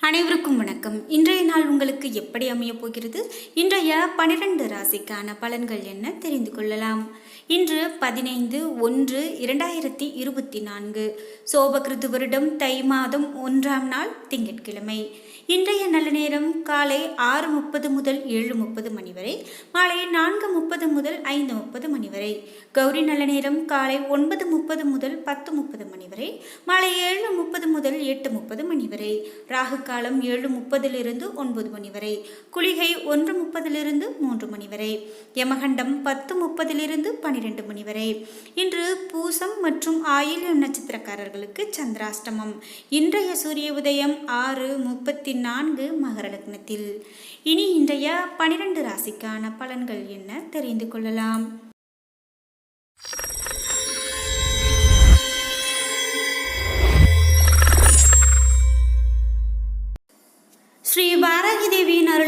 அனைவருக்கும் வணக்கம். இன்றைய நாள் உங்களுக்கு எப்படி அமையப் போகிறது? இன்றைய பனிரெண்டு ராசிக்கான பலன்கள் என்ன? தெரிந்து கொள்ளலாம். இன்று பதினைந்து ஒன்று இரண்டாயிரத்தி இருபத்தி நான்கு. சோபகிருது வருடம் தை மாதம் ஒன்றாம் நாள் திங்கட்கிழமை. இன்றைய நல்ல நேரம் காலை ஆறு முப்பது முதல் ஏழு முப்பது மணி வரை மாலை நான்கு முப்பது முதல் ஐந்து முப்பது மணி வரை. கௌரி நல்ல நேரம் காலை ஒன்பது முப்பது முதல் பத்து முப்பது மணி வரை மாலை ஏழு முப்பது முதல் எட்டு முப்பது மணி வரை. ராகு காலம் ஏழு முப்பதிலிருந்து ஒன்பது மணி வரை. குளிகை ஒன்று முப்பதிலிருந்து மூன்று மணி வரை. யமகண்டம் பத்து முப்பதிலிருந்து பனிரெண்டு மணி வரை. இன்று பூசம் மற்றும் ஆயில்யம் நட்சத்திரக்காரர்களுக்கு சந்திராஷ்டமம். இன்றைய சூரிய உதயம் ஆறு முப்பத்தி நான்கு மகர லக்னத்தில். இனி இன்றைய பனிரெண்டு ராசிக்கான பலன்கள் என்ன தெரிந்து கொள்ளலாம். ஸ்ரீ வாராகி தேவியின் அருளால் இந்தியாவின்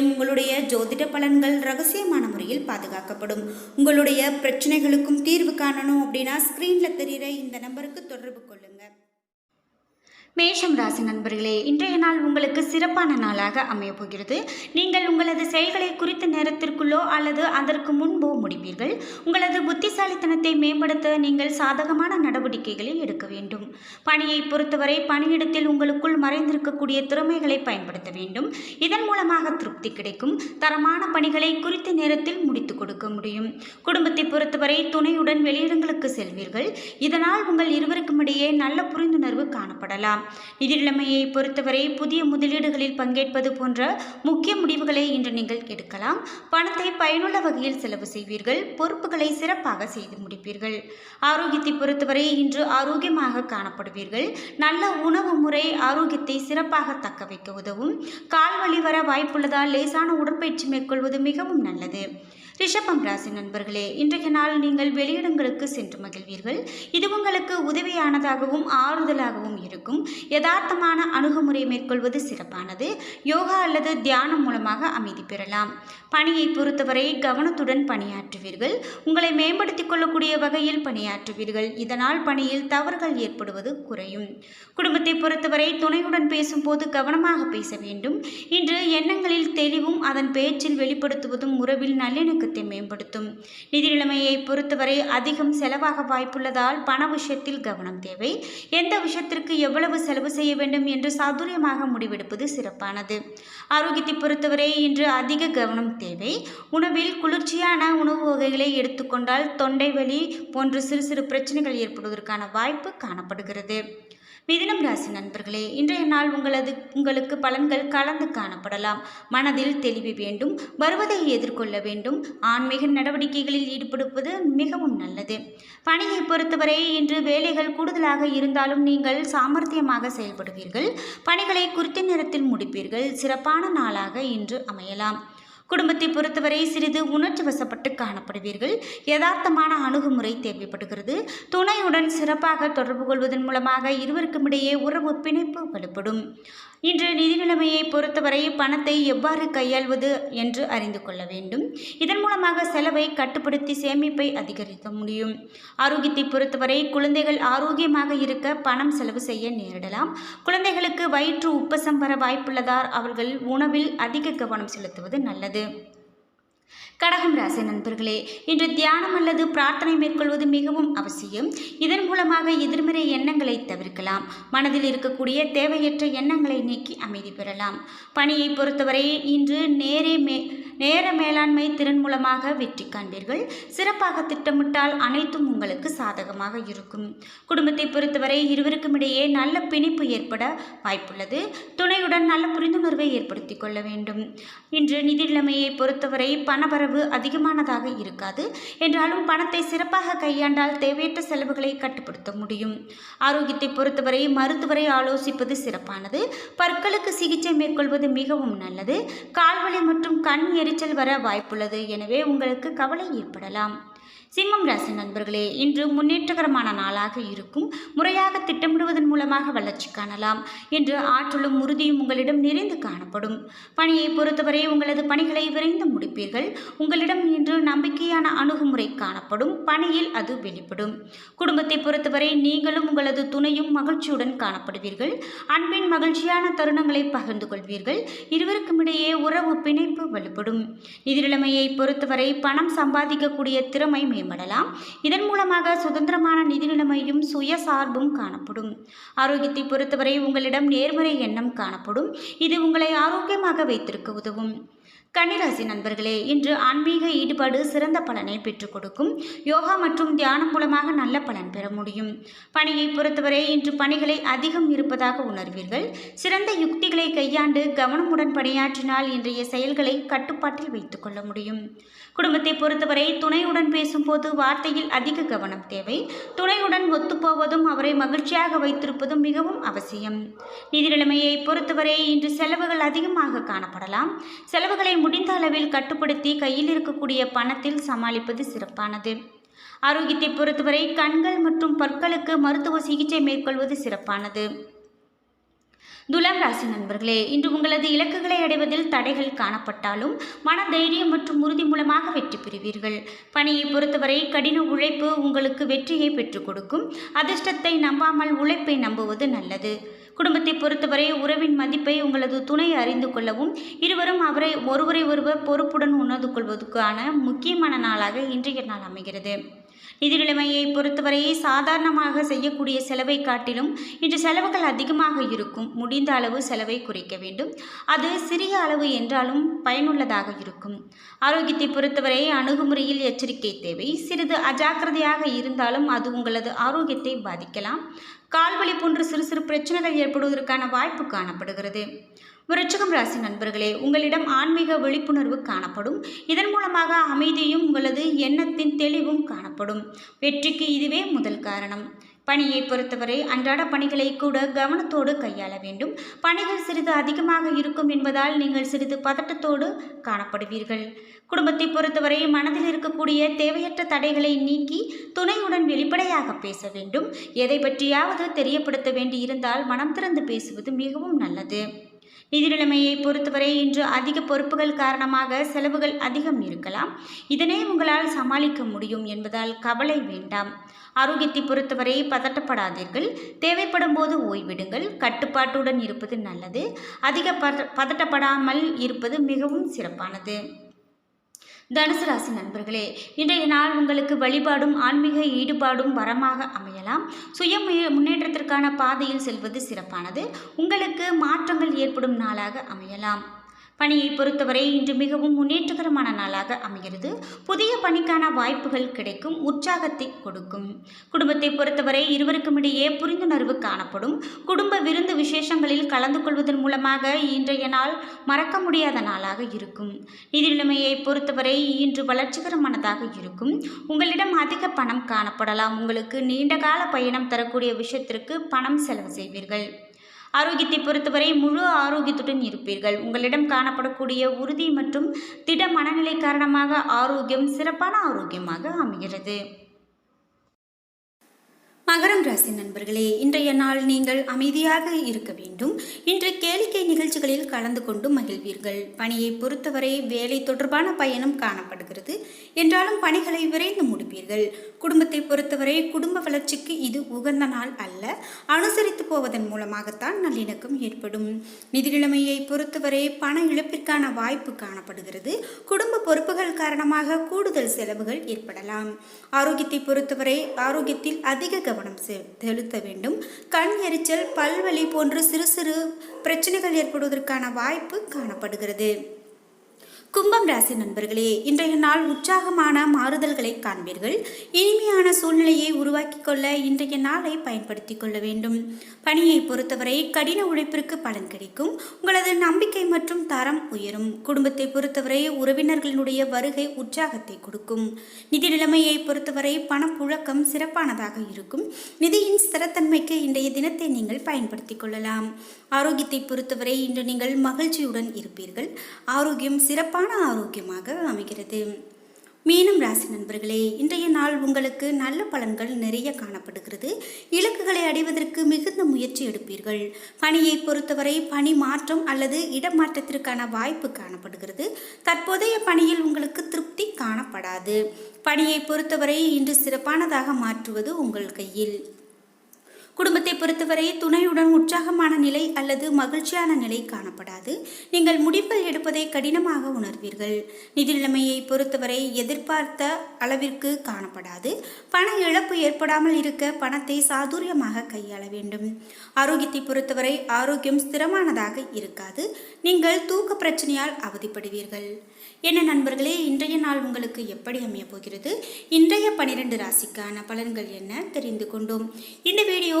உங்களுடைய ஜோதிட பலன்கள் ரகசியமான முறையில் பாதுகாக்கப்படும். உங்களுடைய பிரச்சனைகளுக்கும் தீர்வு காணணும் அப்படின்னா ஸ்க்ரீனில் தெரிகிற இந்த நம்பருக்கு தொடர்பு கொள்ளுங்கள் மேஷம் ராசி நண்பர்களே இன்றைய நாள் உங்களுக்கு சிறப்பான நாளாக அமையப் போகிறது. நீங்கள் உங்களது செயல்களை குறித்த நேரத்திற்குள்ளோ அல்லது அதற்கு முன்போ முடிப்பீர்கள். உங்களது புத்திசாலித்தனத்தை மேம்படுத்த நீங்கள் சாதகமான நடவடிக்கைகளை எடுக்க வேண்டும். பணியை பொறுத்தவரை பணியிடத்தில் உங்களுக்குள் மறைந்திருக்கக்கூடிய திறமைகளை பயன்படுத்த வேண்டும். இதன் மூலமாக திருப்தி கிடைக்கும். தரமான பணிகளை குறித்த நேரத்தில் முடித்து கொடுக்க முடியும். குடும்பத்தை பொறுத்தவரை துணையுடன் வெளியிடங்களுக்கு செல்வீர்கள். இதனால் உங்கள் இருவருக்கும் இடையே நல்ல புரிந்துணர்வு காணப்படலாம். நிதி நிலைமையை பொறுத்தவரை புதிய முதலீடுகளில் பங்கேற்பது போன்ற முக்கிய முடிவுகளை இன்று நீங்கள் எடுக்கலாம். பணத்தை பயனுள்ள வகையில் செலவு செய்வீர்கள். பொறுப்புகளை சிறப்பாக செய்து முடிப்பீர்கள். ஆரோக்கியத்தை பொறுத்தவரை இன்று ஆரோக்கியமாக காணப்படுவீர்கள். நல்ல உணவு முறை ஆரோக்கியத்தை சிறப்பாக தக்க வைக்க உதவும். கால்வழி வர வாய்ப்புள்ளதால் லேசான உடற்பயிற்சி மேற்கொள்வது மிகவும் நல்லது. ரிஷபம் ராசி நண்பர்களே இன்றைய நாள் நீங்கள் வெளியிடங்களுக்கு சென்று மகிழ்வீர்கள். இது உங்களுக்கு உதவியானதாகவும் ஆறுதலாகவும் இருக்கும். யதார்த்தமான அணுகுமுறை மேற்கொள்வது சிறப்பானது. யோகா அல்லது தியானம் மூலமாக அமைதி பெறலாம். பணியை பொறுத்தவரை கவனத்துடன் பணியாற்றுவீர்கள். உங்களை மேம்படுத்திக் கொள்ளக்கூடிய வகையில் பணியாற்றுவீர்கள். இதனால் பணியில் தவறுகள் ஏற்படுவது குறையும். குடும்பத்தை பொறுத்தவரை துணையுடன் பேசும்போது கவனமாக பேச வேண்டும். இன்று எண்ணங்களில் தெளிவும் அதன் பேச்சில் வெளிப்படுத்துவதும் உறவில் நல்லிணக்க நல்லிணக்கத்தை மேம்படுத்தும். நிதி நிலைமையை பொறுத்தவரை அதிகம் செலவாக வாய்ப்புள்ளதால் பண விஷயத்தில் கவனம் தேவை. எந்த விஷயத்திற்கு எவ்வளவு செலவு செய்ய வேண்டும் என்று சாதுரியமாக முடிவெடுப்பது சிறப்பானது. ஆரோக்கியத்தை பொறுத்தவரை இன்று அதிக கவனம் தேவை. உணவில் குளிர்ச்சியான உணவு வகைகளை எடுத்துக்கொண்டால் தொண்டை வலி போன்ற சிறு சிறு பிரச்சனைகள் ஏற்படுவதற்கான வாய்ப்பு காணப்படுகிறது. மிதினம் ராசி நண்பர்களே இன்றைய நாள் உங்களது உங்களுக்கு பலன்கள் கலந்து காணப்படலாம். மனதில் தெளிவு வேண்டும் வருவதை எதிர்கொள்ள வேண்டும் ஆன்மீக நடவடிக்கைகளில் ஈடுபடுவது மிகவும் நல்லது. பணியை பொறுத்தவரை இன்று வேலைகள் கூடுதலாக இருந்தாலும் நீங்கள் சாமர்த்தியமாக செயல்படுவீர்கள். பணிகளை குறித்த நேரத்தில் முடிப்பீர்கள். சிறப்பான நாளாக இன்று அமையலாம். குடும்பத்தை பொறுத்தவரை சிறிது உணர்ச்சி வசப்பட்டு காணப்படுவீர்கள். யதார்த்தமான அணுகுமுறை தேவைப்படுகிறது. துணையுடன் சிறப்பாக தொடர்பு கொள்வதன் மூலமாக இருவருக்கும் இடையே உறவு பிணைப்பு வலுப்படும். இன்று நிதி நிலைமையை பொறுத்தவரை பணத்தை எவ்வாறு கையாள்வது என்று அறிந்து கொள்ள வேண்டும். இதன் மூலமாக செலவை கட்டுப்படுத்தி சேமிப்பை அதிகரிக்க முடியும். ஆரோக்கியத்தை பொறுத்தவரை குழந்தைகள் ஆரோக்கியமாக இருக்க பணம் செலவு செய்ய நேரிடலாம். குழந்தைகளுக்கு வயிற்று உப்பசம் வர வாய்ப்புள்ளதால் அவர்கள் உணவில் அதிக கவனம் செலுத்துவது நல்லது. கடகம் ராசி நண்பர்களே இன்று தியானம் அல்லது பிரார்த்தனை மேற்கொள்வது மிகவும் அவசியம். இதன் மூலமாக எதிர்மறை எண்ணங்களை தவிர்க்கலாம். மனதில் இருக்கக்கூடிய தேவையற்ற எண்ணங்களை நீக்கி அமைதி பெறலாம். பணியை பொறுத்தவரை இன்று நேரே மே நேர மேலாண்மை திறன் மூலமாக வெற்றி காண்பீர்கள் சிறப்பாக திட்டமிட்டால் அனைத்தும் உங்களுக்கு சாதகமாக இருக்கும். குடும்பத்தை பொறுத்தவரை இருவருக்கும் இடையே நல்ல பிணைப்பு ஏற்பட வாய்ப்புள்ளது. துணையுடன் நல்ல புரிந்துணர்வை ஏற்படுத்தி கொள்ள வேண்டும். இன்று நிதி நிலைமையை பொறுத்தவரை பணவரவு பணவரவு அதிகமானதாக இருக்காது. என்றாலும் பணத்தை சிறப்பாக கையாண்டால் தேவையற்ற செலவுகளை கட்டுப்படுத்த முடியும். ஆரோக்கியத்தை பொறுத்தவரை மருத்துவரை ஆலோசிப்பது சிறப்பானது. பற்களுக்கு சிகிச்சை மேற்கொள்வது மிகவும் நல்லது. கால்வலி மற்றும் கண் எரிச்சல் வர வாய்ப்புள்ளது. எனவே உங்களுக்கு கவலை ஏற்படலாம். சிம்மம் ராசி நண்பர்களே இன்று முன்னேற்றகரமான நாளாக இருக்கும். முறையாக திட்டமிடுவதன் மூலமாக வளர்ச்சி காணலாம் என்று ஆற்றலும் உறுதியும் உங்களிடம் நிறைந்து காணப்படும். பணியை பொறுத்தவரை உங்களது பணிகளை விரைந்து முடிப்பீர்கள். உங்களிடம் இன்று நம்பிக்கையான அணுகுமுறை காணப்படும். பணியில் அது வெளிப்படும். குடும்பத்தை பொறுத்தவரை நீங்களும் உங்களது துணையும் மகிழ்ச்சியுடன் காணப்படுவீர்கள். அன்பின் மகிழ்ச்சியான தருணங்களை பகிர்ந்து கொள்வீர்கள். இருவருக்கும் இடையே உறவு பிணைப்பு வலுப்படும். நிதி நிலைமையை பொறுத்தவரை பணம் சம்பாதிக்கக்கூடிய திறமை மேம்படலாம். இதன் மூலமாக சுதந்திரமான நிதி நிலைமையும் சுயசார்பும் காணப்படும். ஆரோக்கியத்தை பொறுத்தவரை உங்களிடம் நேர்மறை எண்ணம் காணப்படும். இது உங்களை ஆரோக்கியமாக வைத்திருக்க உதவும். கன்னிராசி நண்பர்களே இன்று ஆன்மீக ஈடுபாடு சிறந்த பலனை பெற்றுக் கொடுக்கும். யோகா மற்றும் தியானம் மூலமாக நல்ல பலன் பெற முடியும். பணியை பொறுத்தவரை இன்று பணிகளை அதிகம் இருப்பதாக உணர்வீர்கள். சிறந்த யுக்திகளை கையாண்டு கவனமுடன் பணியாற்றினால் இன்றைய செயல்களை கட்டுப்பாட்டில் வைத்துக் கொள்ள முடியும். குடும்பத்தை பொறுத்தவரை துணையுடன் பேசும்போது வார்த்தையில் அதிக கவனம் தேவை. துணையுடன் ஒத்துப்போவதும் அவரை மகிழ்ச்சியாக வைத்திருப்பதும் மிகவும் அவசியம். நிதி நிலைமையை பொறுத்தவரை இன்று செலவுகள் அதிகமாக காணப்படலாம். செலவுகளை முடிந்த அளவில் கட்டுப்படுத்தி கையில் இருக்கக்கூடிய பணத்தில் சமாளிப்பது சிறப்பானது. ஆரோக்கியத்தை பொறுத்தவரை கண்கள் மற்றும் பற்களுக்கு மருத்துவ சிகிச்சை மேற்கொள்வது சிறப்பானது. துலாம் ராசி நண்பர்களே இன்று உங்களது இலக்குகளை அடைவதில் தடைகள் காணப்பட்டாலும் மன தைரியம் மற்றும் உறுதி மூலமாக வெற்றி பெறுவீர்கள். பணியை பொறுத்தவரை கடின உழைப்பு உங்களுக்கு வெற்றியை பெற்றுக் கொடுக்கும். அதிர்ஷ்டத்தை நம்பாமல் உழைப்பை நம்புவது நல்லது. குடும்பத்தை பொறுத்தவரை உறவின் மதிப்பை உங்களது துணை அறிந்து கொள்ளவும் இருவரும் அவரை ஒருவரை ஒருவர் பொறுப்புடன் உணர்ந்து கொள்வதற்கான முக்கியமான நாளாக இன்றைய நாள் அமைகிறது. நிதி நிலைமையை பொறுத்தவரை சாதாரணமாக செய்யக்கூடிய செலவை காட்டிலும் இன்று செலவுகள் அதிகமாக இருக்கும். முடிந்த அளவு செலவை குறைக்க வேண்டும். அது சிறிய அளவு என்றாலும் பயனுள்ளதாக இருக்கும். ஆரோக்கியத்தை பொறுத்தவரை அணுகுமுறையில் எச்சரிக்கை தேவை. சிறிது அஜாக்கிரதையாக இருந்தாலும் அது உங்களது ஆரோக்கியத்தை பாதிக்கலாம். கால்வலி போன்ற சிறு சிறு பிரச்சனைகள் ஏற்படுவதற்கான வாய்ப்பு காணப்படுகிறது. விருச்சகம் ராசி நண்பர்களே உங்களிடம் ஆன்மீக விழிப்புணர்வு காணப்படும். இதன் மூலமாக அமைதியும் உங்களது எண்ணத்தின் தெளிவும் காணப்படும். வெற்றிக்கு இதுவே முதல் காரணம். பணியை பொறுத்தவரை அன்றாட பணிகளை கூட கவனத்தோடு கையாள வேண்டும். பணிகள் சிறிது அதிகமாக இருக்கும் என்பதால் நீங்கள் சிறிது பதட்டத்தோடு காணப்படுவீர்கள். குடும்பத்தை பொறுத்தவரை மனதில் இருக்கக்கூடிய தேவையற்ற தடைகளை நீக்கி துணையுடன் வெளிப்படையாக பேச வேண்டும். எதை பற்றியாவது தெரியப்படுத்த வேண்டியிருந்தால் மனம் திறந்து பேசுவது மிகவும் நல்லது. நிதி நிலைமையை பொறுத்தவரை இன்று அதிக பொறுப்புகள் காரணமாக செலவுகள் அதிகம் இருக்கலாம். இதனை உங்களால் சமாளிக்க முடியும் என்பதால் கவலை வேண்டாம். ஆரோக்கியத்தை பொறுத்தவரை பதட்டப்படாதீர்கள். தேவைப்படும் போது ஓய்விடுங்கள். கட்டுப்பாட்டுடன் இருப்பது நல்லது. அதிக பத பதட்டப்படாமல் இருப்பது மிகவும் சிறப்பானது. தனுசு ராசி நண்பர்களே இன்றைய நாள் உங்களுக்கு வழிபாடும் ஆன்மீக ஈடுபாடும் வரமாக அமையலாம். சுய முன்னேற்றத்திற்கான பாதையில் செல்வது சிறப்பானது. உங்களுக்கு மாற்றங்கள் ஏற்படும் நாளாக அமையலாம். பணியை பொறுத்தவரை இன்று மிகவும் முன்னேற்றகரமான நாளாக அமைகிறது. புதிய பணிக்கான வாய்ப்புகள் கிடைக்கும் உற்சாகத்தை கொடுக்கும். குடும்பத்தை பொறுத்தவரை இருவருக்கும் இடையே புரிந்துணர்வு காணப்படும். குடும்ப விருந்து விசேஷங்களில் கலந்து கொள்வதன் மூலமாக இன்றைய நாள் மறக்க முடியாத நாளாக இருக்கும். நிதி நிலைமையை பொறுத்தவரை இன்று வளர்ச்சிகரமானதாக இருக்கும். உங்களிடம் அதிக பணம் காணப்படலாம். உங்களுக்கு நீண்ட கால பயணம் தரக்கூடிய விஷயத்திற்கு பணம் செலவு செய்வீர்கள். ஆரோக்கியத்தை பொறுத்தவரை முழு ஆரோக்கியத்துடன் இருப்பீர்கள். உங்களிடம் காணப்படக்கூடிய உறுதி மற்றும் திட மனநிலை காரணமாக ஆரோக்கியம் சிறப்பான ஆரோக்கியமாக அமைகிறது. மகரம் ராசி நண்பர்களே இன்றைய நாள் நீங்கள் அமைதியாக இருக்க வேண்டும். இன்று கேளிக்கை நிகழ்ச்சிகளில் கலந்து கொண்டு மகிழ்வீர்கள். பணியை பொறுத்தவரை வேலை தொடர்பான பயணம் காணப்படுகிறது. என்றாலும் பணிகளை விரைந்து முடிப்பீர்கள். குடும்பத்தை பொறுத்தவரை குடும்ப வளர்ச்சிக்கு இது உகந்த நாள் அல்ல. அனுசரித்து போவதன் மூலமாகத்தான் நல்லிணக்கம் ஏற்படும். நிதி நிலைமையை பொறுத்தவரை பண இழப்பிற்கான வாய்ப்பு காணப்படுகிறது. குடும்ப பொறுப்புகள் காரணமாக கூடுதல் செலவுகள் ஏற்படலாம். ஆரோக்கியத்தை பொறுத்தவரை ஆரோக்கியத்தில் அதிக கவனம் செ- செலுத்த வேண்டும். கண் எரிச்சல் பல்வலி போன்ற சிறு சிறு பிரச்சனைகள் ஏற்படுவதற்கான வாய்ப்பு காணப்படுகிறது. கும்பம் ராசி நண்பர்களே இன்றைய நாள் உற்சாகமான மாறுதல்களை காண்பீர்கள். இனிமையான சூழ்நிலையை உருவாக்கிக் கொள்ள இன்றைய நாளை பயன்படுத்திக் கொள்ள வேண்டும். பணியை பொறுத்தவரை கடின உழைப்பிற்கு பலன் கிடைக்கும். உங்களது நம்பிக்கை மற்றும் தரம் உயரும். குடும்பத்தை பொறுத்தவரை உறவினர்களுடைய வருகை உற்சாகத்தை கொடுக்கும். நிதி நிலைமையை பொறுத்தவரை பணப்புழக்கம் சிறப்பானதாக இருக்கும். நிதியின் ஸ்திரத்தன்மைக்கு இன்றைய தினத்தை நீங்கள் பயன்படுத்திக் கொள்ளலாம். ஆரோக்கியத்தை பொறுத்தவரை இன்று நீங்கள் மகிழ்ச்சியுடன் இருப்பீர்கள். ஆரோக்கியம் சிறப்பான ஆரோக்கியமாக அமைகிறது. மீனம் ராசி நண்பர்களே இன்றைய நாள் உங்களுக்கு நல்ல பலன்கள் நிறைய காணப்படுகிறது. இலக்குகளை அடைவதற்கு மிகுந்த முயற்சி எடுப்பீர்கள். பணியை பொறுத்தவரை பணி மாற்றம் அல்லது இடமாற்றத்திற்கான வாய்ப்பு காணப்படுகிறது. தற்போதைய பணியில் உங்களுக்கு திருப்தி காணப்படாது. பணியை பொறுத்தவரை இன்று சிறப்பானதாக மாற்றுவது உங்கள் கையில். குடும்பத்தை பொறுத்தவரை துணையுடன் உற்சாகமான நிலை அல்லது மகிழ்ச்சியான நிலை காணப்படாது. நீங்கள் முடிவுகள் எடுப்பதை கடினமாக உணர்வீர்கள். நிதி நிலைமையை பொறுத்தவரை எதிர்பார்த்த அளவிற்கு காணப்படாது. பண இழப்பு ஏற்படாமல் இருக்க பணத்தை சாதுரியமாக கையாள வேண்டும். ஆரோக்கியத்தை பொறுத்தவரை ஆரோக்கியம் ஸ்திரமானதாக இருக்காது. நீங்கள் தூக்க பிரச்சனையால் அவதிப்படுவீர்கள். என்ன நண்பர்களே இன்றைய நாள் உங்களுக்கு எப்படி அமைய போகிறது? இன்றைய பனிரெண்டு ராசிக்கான பலன்கள் என்ன தெரிந்து கொண்டோம். இந்த வீடியோ